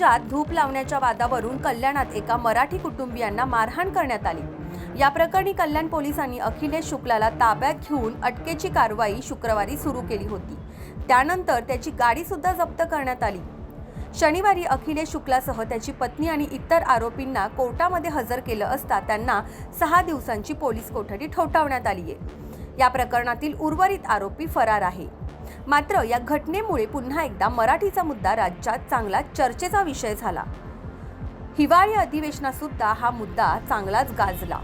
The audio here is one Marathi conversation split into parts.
समाजात धूप लावण्याच्या वादावरून कल्याणात एका मराठी कुटुंबियांना मारहाण करण्यात आली. या प्रकरणी कल्याण पोलिसांनी अखिलेश शुक्लाला ताब्यात घेऊन अटकेची कारवाई शुक्रवारी सुरू केली होती. त्यानंतर त्याची गाडी सुद्धा जप्त करण्यात आली. शनिवारी अखिलेश शुक्लासह त्याची पत्नी आणि इतर आरोपींना कोर्टामध्ये हजर केलं असता त्यांना सहा दिवसांची पोलीस कोठडी ठोठावण्यात आली आहे या प्रकरणातील उर्वरित आरोपी फरार आहे. मात्र या घटनेमुळे पुन्हा एकदा मराठीचा मुद्दा राज्यात चांगला चर्चेचा विषय झाला. हिवाळी अधिवेशनात सुद्धा हा मुद्दा चांगलाच गाजला.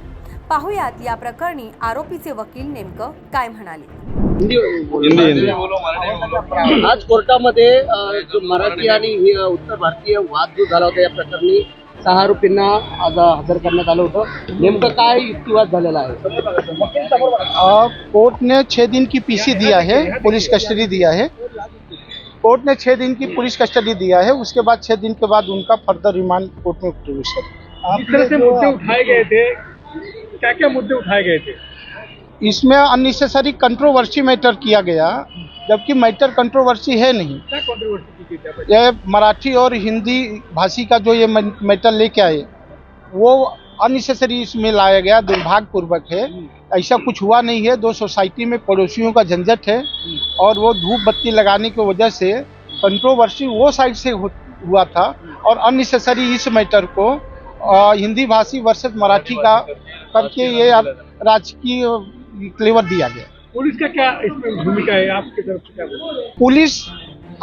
पाहुयात या प्रकरणी आरोपीचे वकील नेमकं काय म्हणाले? हिंदी हिंदी आज कोर्टामध्ये मराठी आणि हि- उत्तर भारतीय वाद जो झाला होता या प्रकरणी सहा आज हजर कर आलं होतं. नेमकं काय युक्तिवाद झालेला आहे? कोर्ट ने छः दिन की पीसी दिया है पुलिस कस्टडी दिया है कोर्ट ने छह दिन की पुलिस कस्टडी दिया है उसके बाद छह दिन के बाद उनका फर्दर रिमांड कोर्ट में प्रवेश है जिस तरह से मुद्दे उठाए गए थे क्या क्या मुद्दे उठाए गए थे? इसमें अननेसेसरी कंट्रोवर्सी मैटर किया गया जबकि मैटर कंट्रोवर्सी है नहीं। ये मराठी और हिंदी भाषी का जो ये मैटर लेके आए वो अननेसेसरी इसमें लाया गया दुर्भाग्यपूर्वक है। ऐसा कुछ हुआ नहीं है। दो सोसाइटी में पड़ोसियों का झंझट है और वो धूप बत्ती लगाने की वजह से कंट्रोवर्सी वो साइड से हुआ था और अननेसेसरी इस मैटर को हिंदी भाषी वर्सेस मराठी का करके ये राजकीय क्लेवर दिया गया। पुलिस का क्या इसमें भूमिका है? आपकी तरफ़ से क्या पुलिस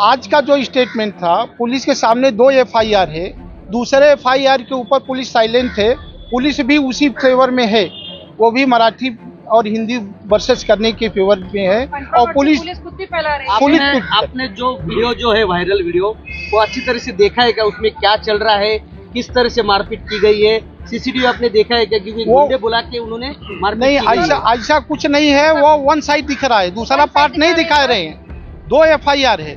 आज का जो स्टेटमेंट था पुलिस के सामने दो एफआईआर है। दूसरे एफआईआर के ऊपर पुलिस साइलेंट है। पुलिस भी उसी फेवर में है। वो भी मराठी और हिंदी वर्सेस करने के फेवर में है। और पुलिस खुद ही फैला रही है। पुलिस आपने आपने जो वीडियो जो है वायरल वीडियो वो अच्छी तरह से देखा है क्या? उसमें क्या चल रहा है? किस तरह से मारपीट की गई है? सीसीटीवी आपने देखा है क्या क्योंकि गुंडे बुला के उन्होंने मारपीट नहीं। ऐसा ऐसा कुछ नहीं है वो वन साइड दिख रहा है दूसरा पार्ट नहीं दिखा रहे हैं। दो एफआईआर है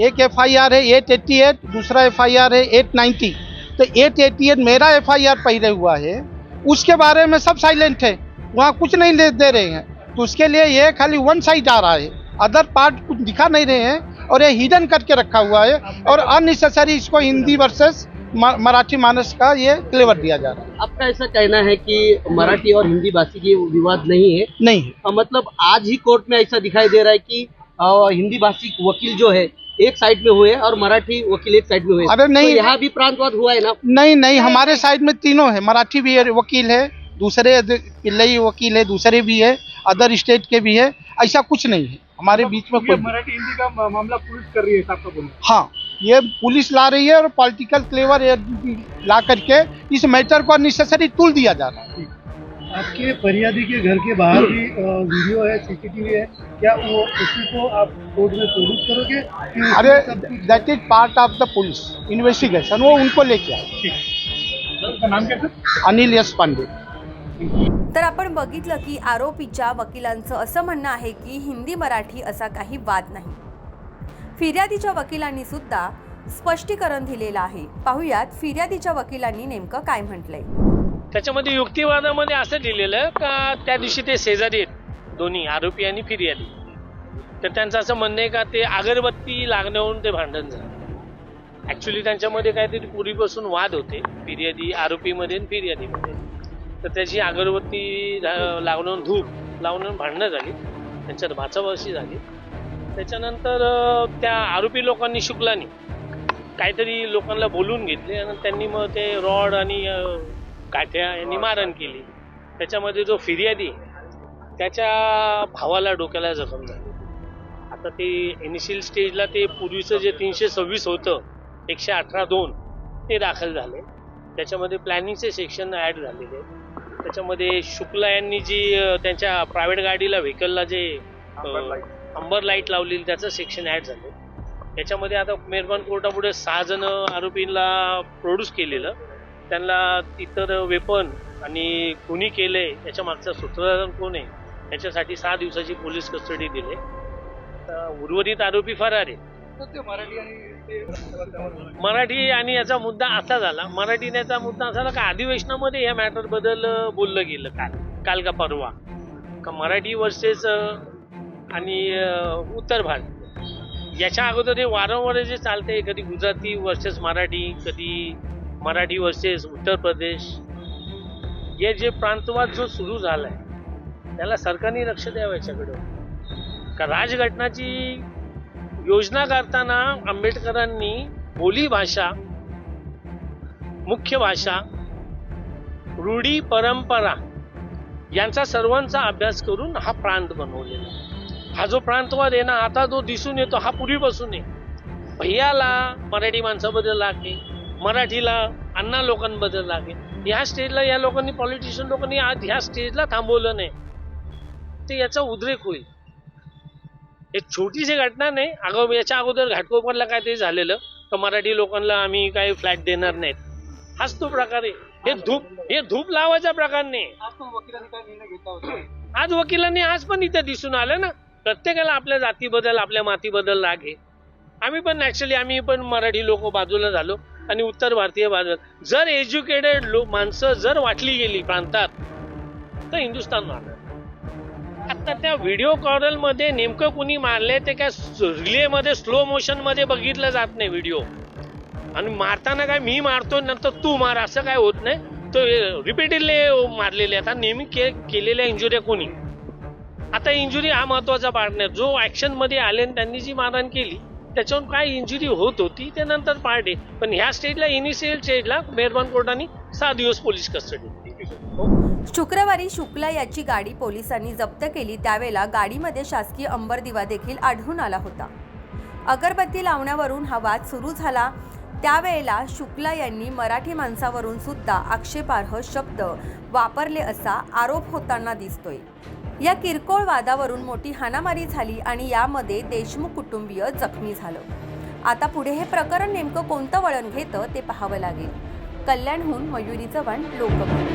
एक एफआईआर है एट एट्टी एट दूसरा एफआईआर है एट नाइन्टी तो एट एट्टी एट मेरा एफआईआर पहले हुआ है उसके बारे में सब साइलेंट है वहाँ कुछ नहीं ले दे रहे हैं। तो उसके लिए ये खाली वन साइड आ रहा है अदर पार्ट कुछ दिखा नहीं रहे हैं और ये हिडन करके रखा हुआ है और अननेसेसरी इसको हिंदी वर्सेस मराठी मानस का ये क्लेवर दिया जा रहा है। आपका ऐसा कहना है कि मराठी और हिंदी भाषी की विवाद नहीं है? नहीं है। मतलब आज ही कोर्ट में ऐसा दिखाई दे रहा है कि हिंदी भाषी वकील जो है एक साइड में हुए और मराठी वकील एक साइड में हुए अरे नहीं। तो यहाँ भी प्रांतवाद हुआ है ना? नहीं नहीं हमारे साइड में तीनों है। मराठी भी वकील है दूसरे पिल्लई वकील है दूसरे भी है अदर स्टेट के भी है ऐसा कुछ नहीं है। हमारे बीच में कोई मराठी हिंदी का मामला पुलिस कर रही है हाँ। ये पुलिस ला रही है और पॉलिटिकल क्लेवर ला करके इस मैटर को अननेसेसरी तुल दिया जा रहा है। आपके फरियादी के घर के बाहर भी वीडियो है सीसीटीवी है क्या वो उसी को आप कोर्ट में प्रोड्यूस करोगे? अरे that is part of the police investigation वो उनको लेके आए। नाम क्या अनिल यश पांडे। तर आपण बघितलं की आरोपीच्या वकिलांचं असं म्हणणं आहे की हिंदी मराठी असा काही वाद नाही. फिर्यादीच्या वकिलांनी सुद्धा स्पष्टीकरण दिलेलं आहे. पाहुयात फिर्यादीच्या वकिलांनी नेमकं काय म्हटलंय. त्याच्यामध्ये युक्तिवादामध्ये असं लिहिलेलं का त्या दिवशी ते शेजारी आहेत दोन्ही आरोपी आणि फिर्यादी. तर त्यांचं असं म्हणणं आहे का ते अगरबत्ती लागण्यावरून ते भांडण झालं. ॲक्च्युली त्यांच्यामध्ये काहीतरी पूर्वीपासून वाद होते फिर्यादी आरोपीमध्ये आणि फिर्यादीमध्ये. तर त्याची अगरबत्ती ला- धूप लावण्यावरून भांडणं झाली. त्यांच्यात भाचाभाची झाली. त्याच्यानंतर त्या आरोपी लोकांनी शुक्लानी काहीतरी लोकांना बोलून घेतले आणि त्यांनी मग ते रॉड आणि काठ्या यांनी मारण केली. त्याच्यामध्ये जो फिर्यादी त्याच्या भावाला डोक्याला जखम झाली. आता ते इनिशियल स्टेजला ते पूर्वीचं जे तीनशे सव्वीस होतं एकशे अठरा दोन ते दाखल झाले. त्याच्यामध्ये प्लॅनिंगचे सेक्शन ॲड झालेले. त्याच्यामध्ये शुक्ला यांनी जी त्यांच्या प्रायव्हेट गाडीला व्हेकलला जे अंबर लाइट लावलेली त्याचं सेक्शन ॲड झालं. त्याच्यामध्ये आता मेहरबान कोर्टापुढे सहा जण आरोपींना प्रोड्यूस केलेलं. त्यांना इतर वेपन आणि कुणी केले याच्या मागचा सूत्रधार कोण आहे याच्यासाठी सहा दिवसाची पोलीस कस्टडी दिली. तर उर्वरित आरोपी फरार आहे मराठी आणि याचा मुद्दा असा झाला मराठी याचा मुद्दा असा झाला का अधिवेशनामध्ये या मॅटरबद्दल बोललं गेलं काल काल का परवा. का मराठी वर्सेस आणि उत्तर भारत याच्या अगोदर हे वारंवार जे चालते कधी गुजराती वर्सेस मराठी कधी मराठी वर्सेस उत्तर प्रदेश हे जे प्रांतवाद जो सुरू झालाय त्याला सरकारने लक्ष द्यावं याच्याकडं का राजघटनाची योजना करताना आंबेडकरांनी बोली भाषा मुख्य भाषा रूढी परंपरा यांचा सर्वांचा अभ्यास करून हा प्रांत बनवलेला आहे. हा जो प्रांतवाद आहे ना आता जो दिसून येतो हा पूर्वीपासून आहे. भैयाला मराठी माणसाबद्दल लागते मराठीला अण्णा लोकांबद्दल लागेल ह्या स्टेजला या लोकांनी पॉलिटिशियन लोकांनी आज ह्या स्टेजला थांबवलं नाही. ते याचा उद्रेक होईल. एक छोटीशी घटना नाही अगं याच्या अगोदर घाटकोपरला काय ते झालेलं तर मराठी लोकांना आम्ही काही फ्लॅट देणार नाहीत. हाच तो प्रकार आहे. हे धूप हे धूप लावायचा प्रकार नाही. आज वकिलांनी आज पण इथे दिसून आलं ना. प्रत्येकाला आपल्या जातीबद्दल आपल्या मातीबद्दल राग आहे. आम्ही पण ॲक्च्युली आम्ही पण मराठी लोक बाजूला झालो आणि उत्तर भारतीय बाजूला. जर एज्युकेटेड लोक माणसं जर वाटली गेली प्रांतात तर हिंदुस्थान मारलं आता त्या व्हिडिओ कॉरलमध्ये नेमकं कुणी मारले ते काय रिले मध्ये स्लो मोशनमध्ये बघितलं जात नाही व्हिडिओ आणि मारताना काय मी मारतो नंतर तू मार असं काय होत नाही. तो रिपीटेडली मारलेले आता नेहमी के, केलेल्या इंजुऱ्या कोणी? आता इंजुरी हा महत्त्वाचा पार्ट नाही. जो ऍक्शनमध्ये आले आणि त्यांनी जी मारहाण केली त्याच्यावर काय इंजुरी होत होती ते नंतर पार्ट आहे. पण ह्या स्टेजला इनिशियल स्टेजला मेहरबान कोर्टाने सहा दिवस पोलीस कस्टडी शुक्रवारी शुक्ला याची गाडी पोलिसांनी जप्त केली. त्यावेळेला गाडीमध्ये शासकीय अंबर दिवा देखील आढळून आला होता. अगरबत्ती लावण्यावरून हा वाद सुरू झाला. त्यावेळेला शुक्ला यांनी मराठी माणसावरून सुद्धा आक्षेपार्ह शब्द वापरले असा आरोप होताना दिसतोय. या किरकोळ वादावरून मोठी हाणामारी झाली आणि यामध्ये देशमुख कुटुंबीय जखमी झालं. आता पुढे हे प्रकरण नेमकं कोणतं वळण घेतं ते पाहावं लागेल. कल्याणहून मयुरी चव्हाण लोकमत.